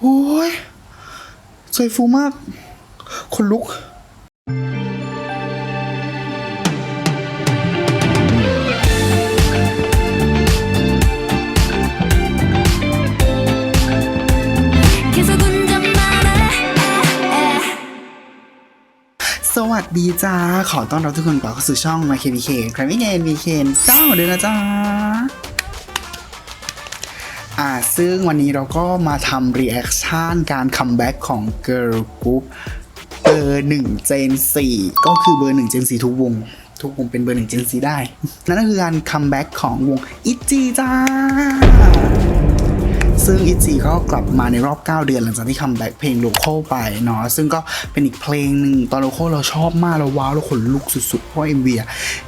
โอ้ยใจฟูมาก คนลุก 계속 운전만 해 สวัสดีจ้า ขอต้อนรับทุกคนกลับเข้าสู่ช่อง My KBK ใครไม่เกน BK เจ้าเดือนนะจ้า อ่าซึ่งวันนี้เราก็มาทำรีแอคชั่นการคัมแบ็กของ Girl Group เบอร์หนึ่งเจนสี่ก็คือเบอร์หนึ่งเจนสี่ทุกวง ทุกวงเป็นเบอร์หนึ่งเจนสี่ได้ นั่นก็คือการคัมแบ็กของวงอิจีจ้า ซึ่งอิจีก็กลับมาในรอบ 9 เดือนหลังจากที่คัมแบ็กเพลงโลโคไปเนาะซึ่งก็เป็นอีกเพลงหนึ่งตอนโลโคเราชอบมากเราว้าวเราขนลุกสุดๆ เพราะเอ็มวี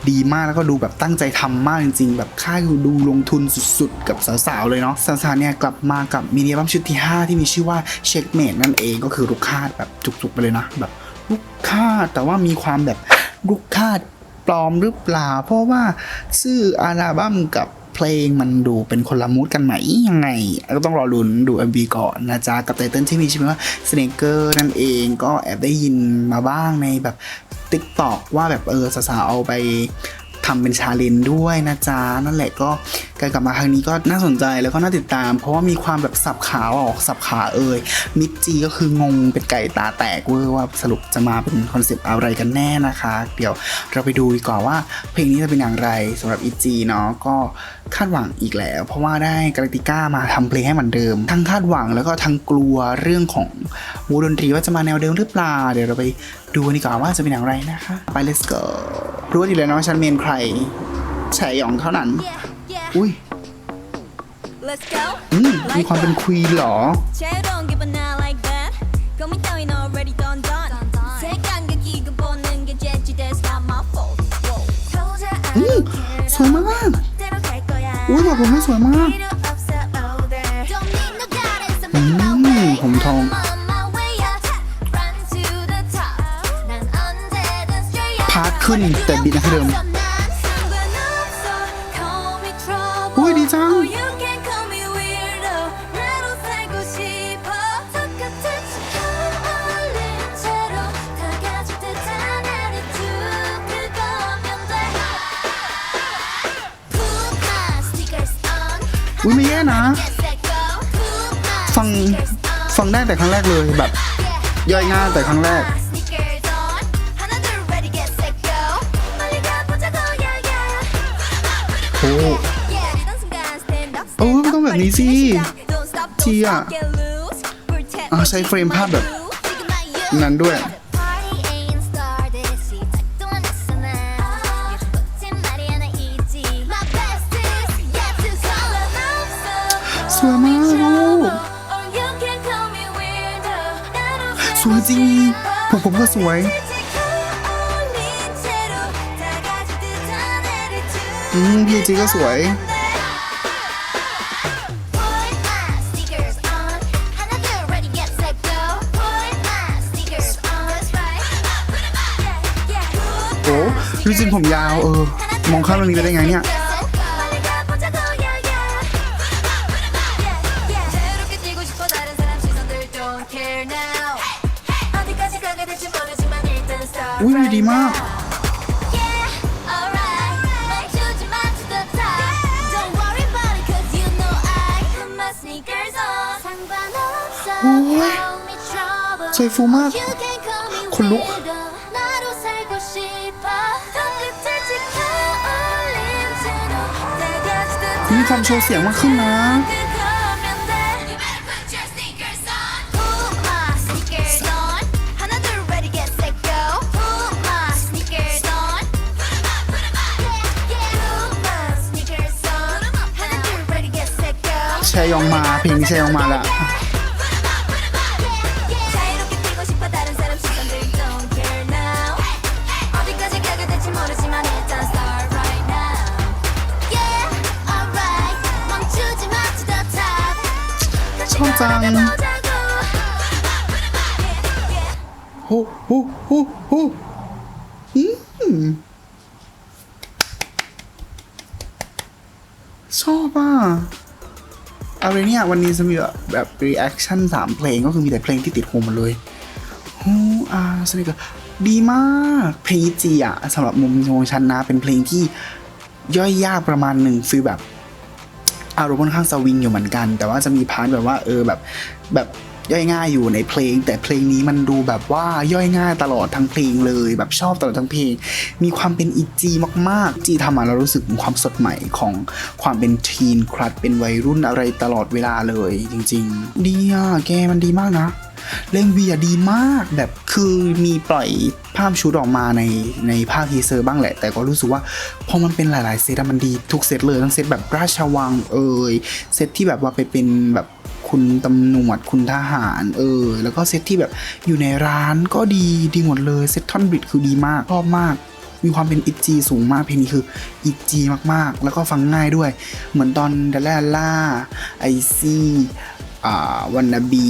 ดีมากแล้วก็ดูแบบตั้งใจทำมากจริงๆ แบบค่ายดูลงทุนสุดๆ กับสาวๆ เลยเนาะสาวๆเนี่ยกลับมากับมินิอัลบั้มชุดที่ 5 ที่มีชื่อว่าเช็คเมดนั่นเองก็คือลูกคาดแบบจุกๆไปเลยนะแบบลูกคาดแต่ว่ามีความแบบลูกคาดปลอมหรือเปล่า เพราะว่าชื่ออัลบั้มกับ เพลงมันดูเป็นคนละมูดกันไหมยังไง ก็ต้องรอลุ้นดู MV ก่อนนะจ๊ะ กับไตเติ้ลที่มีชื่อว่า Snaker นั่นเองก็แอบได้ยินมาบ้างในแบบ TikTok ว่าแบบเออสาวๆเอาไปทำเป็นชาเลนด้วยนะจ๊ะ นั่นแหละก็ การกลับมาครั้งนี้ก็น่าสนใจแล้วก็น่าติดตาม เพราะว่ามีความแบบสับขาออกสับขาเอ่ยมิกจีก็คืองงเป็นไก่ตาแตกเวอร์ว่าสรุปจะมาเป็นคอนเซปต์อะไรกันแน่นะคะ เดี๋ยวเราไปดูดีกว่าว่าเพลงนี้จะเป็นอย่างไรสำหรับอีจีเนาะก็คาดหวังอีกแล้ว เพราะว่าได้กราติก้ามาทำเพลงให้เหมือนเดิม ทั้งคาดหวังแล้วก็ทั้งกลัวเรื่องของวงดนตรีว่าจะมาแนวเดิมหรือเปล่า เดี๋ยวเราไปดูนดีกว่าว่าจะเป็นอย่างไรนะคะ ไป let's go รู้ดีเลยนะว่าฉันเมนใครแฉหยองเท่านั้น yeah. อุ้ยอืมมีความเป็นควีนเหรอ อืมสวยมาก อุ้ยบอกผมไม่สวยมากอืมผมทองพาร์ทขึ้นแต่บิดนะเดิม นะ ฟังฟังได้แต่ครั้งแรกเลยแบบ ย่อยง่ายแต่ครั้งแรก โอ้โอ้ไม่ต้องแบบนี้สิจีอะใช้เฟรมภาพแบบ นั้นด้วย วยมากลูก Or you can call me weirdo. 나로สวยจริงผมผมก็สวย อืมพี่จีก็สวย โอ้ยูจินผมยาว เออ มองข้ามเรื่องนี้ไปได้ไงเนี่ย อุ้ยดีมาก โอ้ยใจฟูมาก คนลุกมีความโชว์เสียงมากขึ้นนะ 세용마 빙세용마가. 천장. 호호호호. 음. 서봐. เอาเลยเนี่ยวันนี้จะมีแบบรีแอคชั่นสามเพลงก็คือมีแต่เพลงที่ติดหูหมดเลยฮูอาสนิกดีมากเพลงจีอะสำหรับมุมของฉันนะเป็นเพลงที่ย่อยยากประมาณหนึ่งฟีลแบบอารมณ์ค่อนข้างสวิงอยู่เหมือนกัน แต่ว่าจะมีพาร์ทแบบว่าเออแบบแบบ ย่อยง่ายอยู่ในเพลง แต่เพลงนี้มันดูแบบว่าย่อยง่ายตลอดทั้งเพลงเลย แบบชอบตลอดทั้งเพลง มีความเป็นอีจีมากๆ จีทำมาแล้วรู้สึกถึงความสดใหม่ของความเป็นทีนครัดเป็นวัยรุ่นอะไรตลอดเวลาเลย จริง ๆ ดีอะแกมันดีมากนะ เล่นวีอดีมากแบบคือมีปล่อยภาพชุดออกมาในในภาคทีเซอร์บ้างแหละ แต่ก็รู้สึกว่าพอมันเป็นหลายๆเซตมันดีทุกเซตเลยทั้งเซตแบบราชวังเอ่ยเซตที่แบบว่าไปเป็นแบบคุณตำรวจคุณทหารเออ แล้วก็เซตที่แบบอยู่ในร้านก็ดีดีหมดเลยเซตทอนบิดคือดีมากชอบมากมีความเป็นอิจีสูงมากเพลงนี้คืออิจีมากๆ แล้วก็ฟังง่ายด้วย เหมือนตอนดล่าล่าไอซี่ วันนาบี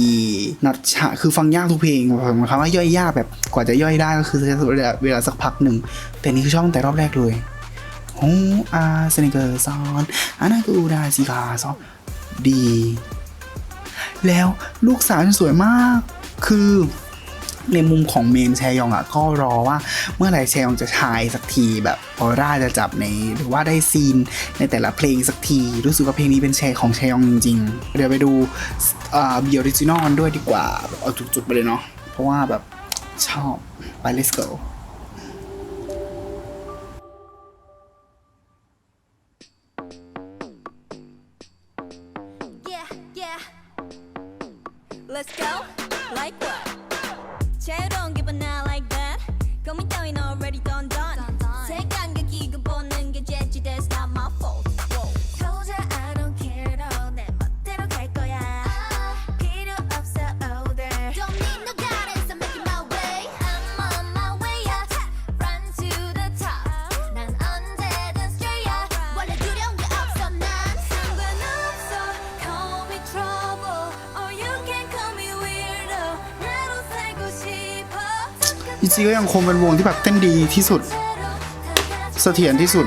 นัดชะคือฟังยากทุกเพลงผมคำว่าย่อยยากแบบกว่าจะย่อยได้ก็คือใช้เวลาสักพักหนึ่ง แต่นี่คือช่องแต่รอบแรกเลยโอ้อาเซนิเกอร์ซอนอันนั้นคืออูดาซิกาซอนดี แล้วลูกสาวสวยมากคือ ในมุมของเมนแชยองอะก็รอว่าเมื่อไหร่แชยองจะชายสักทีแบบออร่าจะจับในหรือว่าได้ซีนในแต่ละเพลงสักที รู้สึกว่าเพลงนี้เป็นแชร์ของแชยองจริงๆ เดี๋ยวไปดูอ่าบีออริจินอลด้วยดีกว่าเอาจุกๆไปเลยเนาะเพราะว่าแบบชอบไป let's go Yeah, yeah. Let's go. Like what? Say you don't give a not like that. Call me down, no ซีก็ยังคงเป็นวงที่แบบเต้นดีที่สุด เสถียรที่สุด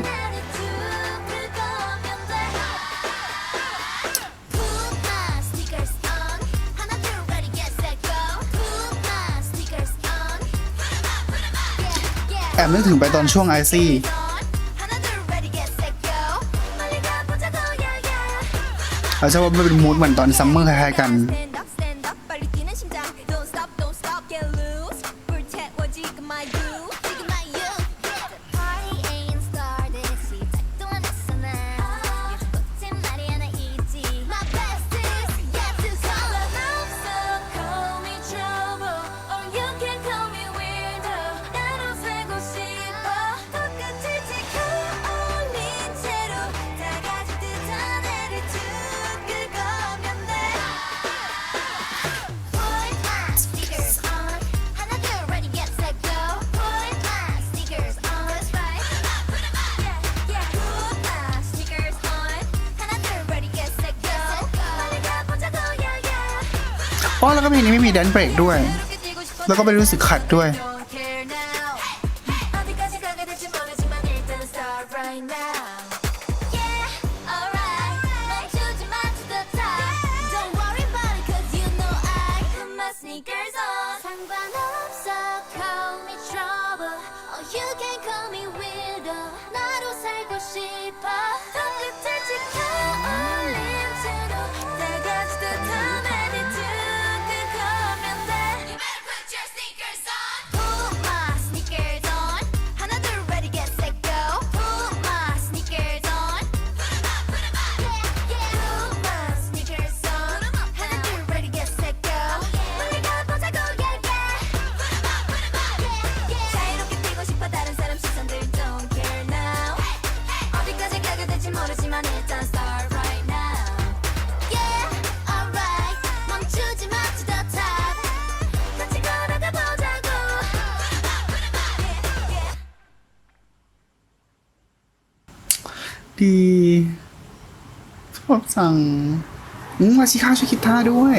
แอบนึกถึงไปตอนช่วงไอซี่เราจะว่ามันเป็นมูดเหมือนตอนซัมเมอร์คล้ายๆกัน อ๋อแล้วก็เพลงนี้ไม่มีแดนเบรกด้วย แล้วก็ไม่รู้สึกขัดด้วย 모르지만 일단 start right now. Yeah, alright. 멈추지 마 to the top. 같이 걸어가 보자고. Yeah, yeah. ดีชอบสั่งอืมมาชิค่าช่วยคิดท่าด้วย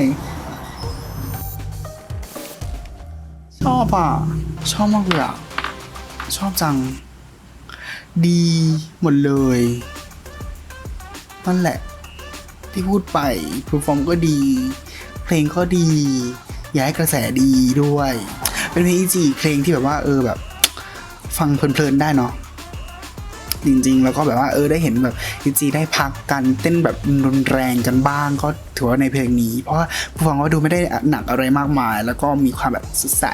ชอบอ่ะ ชอบมากเลยอ่ะ ชอบจัง ดีหมดเลย นั่นแหละ ที่พูดไปเพอร์ฟอร์มก็ดี เพลงก็ดี ย้ายกระแสดีด้วย เป็นเพลงอีจีเพลงที่แบบว่าเออแบบ ฟังเพลินๆได้เนาะจริงๆ แล้วก็แบบว่าเออได้เห็นแบบอีจีได้พักกันเต้นแบบรุนแรงกันบ้างก็ถือว่าในเพลงนี้ เพราะว่าผู้ฟังก็ดูไม่ได้หนักอะไรมากมาย แล้วก็มีความแบบสดใส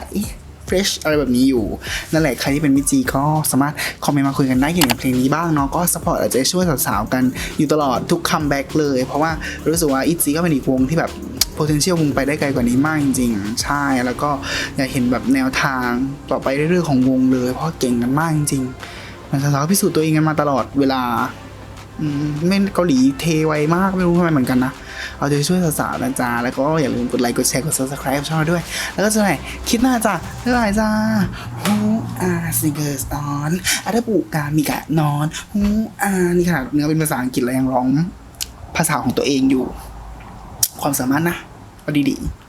fresh อะไรแบบนี้อยู่ นั่นแหละใครที่เป็นมิจีก็สามารถคอมเมนต์มาคุยกันได้เกี่ยวกับเพลงนี้บ้างเนาะก็สปอร์ตอาจจะช่วยสาวๆกันอยู่ตลอดทุกคัมแบ็กเลย เพราะว่ารู้สึกว่าอีจีก็เป็นอีกวงที่แบบ potential วงไปได้ไกลกว่านี้มากจริงๆ ใช่ แล้วก็อยากเห็นแบบแนวทางต่อไปเรื่อยๆของวงเลย เพราะเก่งกันมากจริงๆมันสาวๆพิสูจน์ตัวเองกันมาตลอดเวลา ไม่เกาหลีเทไวมากไม่รู้ทำไมเหมือนกันนะ เอาใจช่วยสาวๆนะจ๊ะแล้วก็อย่าลืมกดไลค์กดแชร์กด subscribe ช่องเราด้วย แล้วก็จะไหนคลิดหน้าจ้ะบ๊ายบายจ้า Who are singers on อาถ้าปูกามีกะนอน Who are นี่ขนาดเนื้อเป็นภาษาอังกฤษแล้วยังร้องภาษาของตัวเองอยู่ ความสามารถนะเอาดีๆ